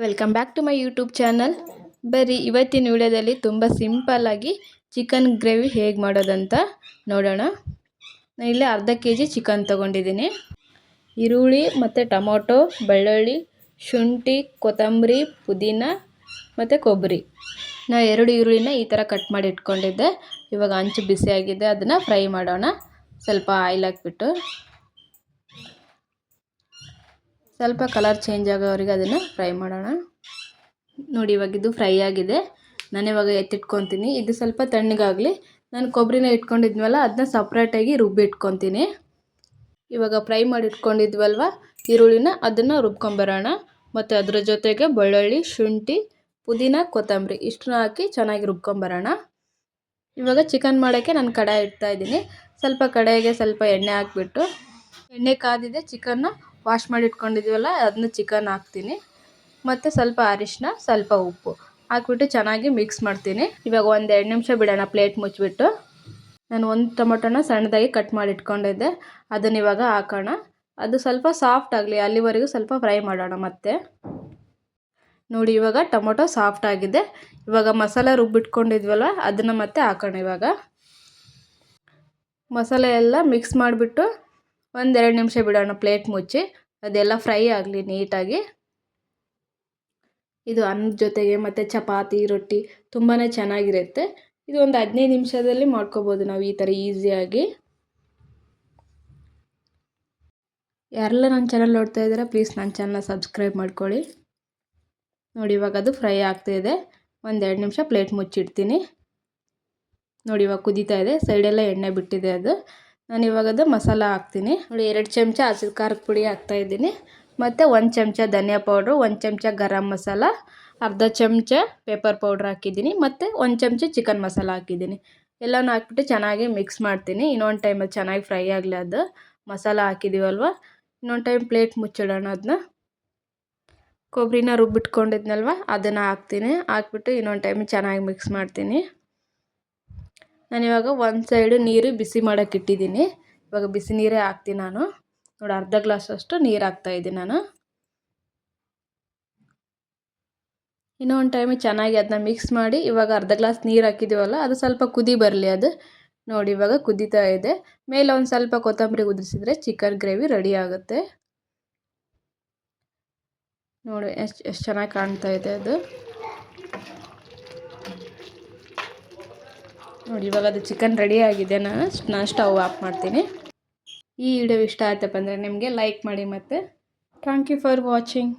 Welcome back to my YouTube channel. ಬರೀ ಇವತ್ತಿನ ವಿಡಿಯೋದಲ್ಲಿ ತುಂಬ ಸಿಂಪಲ್ಲಾಗಿ ಚಿಕನ್ ಗ್ರೇವಿ ಹೇಗೆ ಮಾಡೋದಂತ ನೋಡೋಣ. ನಾನು ಇಲ್ಲೇ ಅರ್ಧ ಕೆ ಜಿ ಚಿಕನ್ ತೊಗೊಂಡಿದ್ದೀನಿ. ಈರುಳ್ಳಿ ಮತ್ತು ಟೊಮೊಟೊ, ಬೆಳ್ಳುಳ್ಳಿ, ಶುಂಠಿ, ಕೊತ್ತಂಬರಿ, ಪುದೀನ ಮತ್ತು ಕೊಬ್ಬರಿ. ನಾ ಎರಡು ಈರುಳ್ಳಿನ ಈ ಥರ ಕಟ್ ಮಾಡಿ ಇಟ್ಕೊಂಡಿದ್ದೆ. ಇವಾಗ ಅಂಚು ಬಿಸಿಯಾಗಿದೆ, ಅದನ್ನು ಫ್ರೈ ಮಾಡೋಣ. ಸ್ವಲ್ಪ ಆಯಿಲ್ ಹಾಕ್ಬಿಟ್ಟು. ಸ್ವಲ್ಪ ಕಲರ್ ಚೇಂಜ್ ಆಗೋವರೆಗೆ ಅದನ್ನು ಫ್ರೈ ಮಾಡೋಣ. ನೋಡಿ ಇವಾಗ ಇದು ಫ್ರೈ ಆಗಿದೆ. ನಾನು ಇವಾಗ ಎತ್ತಿಟ್ಕೊತೀನಿ. ಇದು ಸ್ವಲ್ಪ ತಣ್ಣಗಾಗಲಿ. ನಾನು ಕೊಬ್ಬರಿನ ಇಟ್ಕೊಂಡಿದ್ವಲ್ಲ ಅದನ್ನ ಸಪ್ರೇಟಾಗಿ ರುಬ್ಬಿ ಇಟ್ಕೊತೀನಿ. ಇವಾಗ ಫ್ರೈ ಮಾಡಿ ಇಟ್ಕೊಂಡಿದ್ವಲ್ವ, ಈರುಳ್ಳಿನ ಅದನ್ನು ರುಬ್ಕೊಂಬರೋಣ ಮತ್ತು ಅದರ ಜೊತೆಗೆ ಬೆಳ್ಳುಳ್ಳಿ, ಶುಂಠಿ, ಪುದೀನ, ಕೊತ್ತಂಬರಿ ಇಷ್ಟನ್ನ ಹಾಕಿ ಚೆನ್ನಾಗಿ ರುಬ್ಕೊಂಬರೋಣ ಇವಾಗ ಚಿಕನ್ ಮಾಡೋಕ್ಕೆ ನಾನು ಕಡಾಯಿ ಇಡ್ತಾಯಿದ್ದೀನಿ ಸ್ವಲ್ಪ ಕಡಾಯಿಗೆ ಸ್ವಲ್ಪ ಎಣ್ಣೆ ಹಾಕ್ಬಿಟ್ಟು. ಎಣ್ಣೆ ಕಾದಿದೆ ಚಿಕನ್ನ ವಾಶ್ ಮಾಡಿ ಇಟ್ಕೊಂಡಿದ್ದೀವಲ್ಲ ಅದನ್ನ ಚಿಕನ್ ಹಾಕ್ತೀನಿ. ಮತ್ತು ಸ್ವಲ್ಪ ಅರಿಶಿನ ಸ್ವಲ್ಪ ಉಪ್ಪು ಹಾಕ್ಬಿಟ್ಟು ಚೆನ್ನಾಗಿ ಮಿಕ್ಸ್ ಮಾಡ್ತೀನಿ. ಇವಾಗ ಒಂದು ಎರಡು ನಿಮಿಷ ಬಿಡೋಣ ಪ್ಲೇಟ್ ಮುಚ್ಚಿಬಿಟ್ಟು. ನಾನು ಒಂದು ಟೊಮೊಟೊನ ಸಣ್ಣದಾಗಿ ಕಟ್ ಮಾಡಿ ಇಟ್ಕೊಂಡಿದ್ದೆ ಅದನ್ನ ಇವಾಗ ಹಾಕೋಣ. ಅದು ಸ್ವಲ್ಪ ಸಾಫ್ಟ್ ಆಗಲಿ, ಅಲ್ಲಿವರೆಗೂ ಸ್ವಲ್ಪ ಫ್ರೈ ಮಾಡೋಣ ಮತ್ತೆ. ನೋಡಿ, ಇವಾಗ ಟೊಮೊಟೊ ಸಾಫ್ಟ್ ಆಗಿದೆ. ಇವಾಗ ಮಸಾಲೆ ರುಬ್ಬಿಟ್ಕೊಂಡಿದ್ವಲ್ಲ, ಅದನ್ನು ಮತ್ತೆ ಹಾಕೋಣ ಇವಾಗ. ಮಸಾಲೆ ಎಲ್ಲ ಮಿಕ್ಸ್ ಮಾಡಿಬಿಟ್ಟು ಒಂದೆರಡು ನಿಮಿಷ ಬಿಡೋಣ ಪ್ಲೇಟ್ ಮುಚ್ಚಿ, ಅದೆಲ್ಲ ಫ್ರೈ ಆಗಲಿ ನೀಟಾಗಿ. ಇದು ಅನ್ನದ ಜೊತೆಗೆ ಮತ್ತು ಚಪಾತಿ, ರೊಟ್ಟಿ ತುಂಬಾ ಚೆನ್ನಾಗಿರುತ್ತೆ. ಇದು ಒಂದು ಹದಿನೈದು ನಿಮಿಷದಲ್ಲಿ ಮಾಡ್ಕೋಬೋದು ನಾವು ಈ ಥರ ಈಸಿಯಾಗಿ. ಯಾರೆಲ್ಲ ನನ್ನ ಚಾನಲ್ ನೋಡ್ತಾ ಇದ್ದೀರಾ, ಪ್ಲೀಸ್ ನನ್ನ ಚಾನಲ್ ಸಬ್ಸ್ಕ್ರೈಬ್ ಮಾಡ್ಕೊಳ್ಳಿ. ನೋಡಿ, ಇವಾಗ ಅದು ಫ್ರೈ ಆಗ್ತಾ ಇದೆ. ಒಂದೆರಡು ನಿಮಿಷ ಪ್ಲೇಟ್ ಮುಚ್ಚಿಡ್ತೀನಿ. ನೋಡಿ, ಇವಾಗ ಕುದೀತಾ ಇದೆ. ಸೈಡೆಲ್ಲ ಎಣ್ಣೆ ಬಿಟ್ಟಿದೆ ಅದು. ನಾನು ಇವಾಗ ಅದು ಮಸಾಲ ಹಾಕ್ತೀನಿ. ನೋಡಿ, ಎರಡು ಚಮಚ ಹಸಿರು ಖಾರದ ಪುಡಿ ಹಾಕ್ತಾಯಿದ್ದೀನಿ ಮತ್ತು ಒಂದು ಚಮಚ ಧನಿಯಾ ಪೌಡ್ರು, ಒಂದು ಚಮಚ ಗರಂ ಮಸಾಲ, ಅರ್ಧ ಚಮಚ ಪೇಪರ್ ಪೌಡ್ರ್ ಹಾಕಿದ್ದೀನಿ. ಮತ್ತು ಒಂದು ಚಮಚ ಚಿಕನ್ ಮಸಾಲ ಹಾಕಿದ್ದೀನಿ. ಎಲ್ಲನೂ ಹಾಕ್ಬಿಟ್ಟು ಚೆನ್ನಾಗಿ ಮಿಕ್ಸ್ ಮಾಡ್ತೀನಿ. ಇನ್ನೊಂದು ಟೈಮಲ್ಲಿ ಚೆನ್ನಾಗಿ ಫ್ರೈ ಆಗಲಿ ಅದು. ಮಸಾಲ ಹಾಕಿದ್ದೀವಲ್ವ ಇನ್ನೊಂದು ಟೈಮ್ ಪ್ಲೇಟ್ ಮುಚ್ಚಿಡೋಣ ಅದನ್ನ ಕೊಬ್ಬರಿನ ರುಬ್ಬಿಟ್ಕೊಂಡಿದ್ನಲ್ವ? ಅದನ್ನು ಹಾಕ್ತೀನಿ. ಹಾಕ್ಬಿಟ್ಟು ಇನ್ನೊಂದು ಟೈಮ್ ಚೆನ್ನಾಗಿ ಮಿಕ್ಸ್ ಮಾಡ್ತೀನಿ. ನಾನಿವಾಗ ಒಂದು ಸೈಡು ನೀರು ಬಿಸಿ ಮಾಡೋಕೆ ಇಟ್ಟಿದ್ದೀನಿ. ಇವಾಗ ಬಿಸಿ ನೀರೇ ಹಾಕ್ತೀನಿ ನಾನು. ನೋಡಿ ಅರ್ಧ ಗ್ಲಾಸಷ್ಟು ನೀರು ಹಾಕ್ತಾಯಿದ್ದೀನಿ ನಾನು. ಇನ್ನೂ ಒಂದು ಟೈಮಿಗೆ ಚೆನ್ನಾಗಿ ಅದನ್ನ ಮಿಕ್ಸ್ ಮಾಡಿ ಇವಾಗ ಅರ್ಧ ಗ್ಲಾಸ್ ನೀರು ಹಾಕಿದ್ದೀವಲ್ಲ ಅದು ಸ್ವಲ್ಪ ಕುದಿ ಬರಲಿ ಅದು. ನೋಡಿ ಇವಾಗ ಕುದೀತಾ ಇದೆ. ಮೇಲೆ ಒಂದು ಸ್ವಲ್ಪ ಕೊತ್ತಂಬರಿ ಉದುರಿಸಿದ್ರೆ ಚಿಕನ್ ಗ್ರೇವಿ ರೆಡಿ ಆಗುತ್ತೆ. ನೋಡಿ ಎಷ್ಟು ಎಷ್ಟು ಚೆನ್ನಾಗಿ ಕಾಣ್ತಾ ಇದೆ ಅದು. ನೋಡಿ, ಇವಾಗ ಅದು ಚಿಕನ್ ರೆಡಿ ಆಗಿದೆ. ನಾನು ನಾನು ಸ್ಟವ್ ಆಫ್ ಮಾಡ್ತೀನಿ. ಈ ವಿಡಿಯೋ ಇಷ್ಟ ಆಯ್ತಪ್ಪ ಅಂದರೆ ನಿಮಗೆ ಲೈಕ್ ಮಾಡಿ ಮತ್ತು. Thank you for watching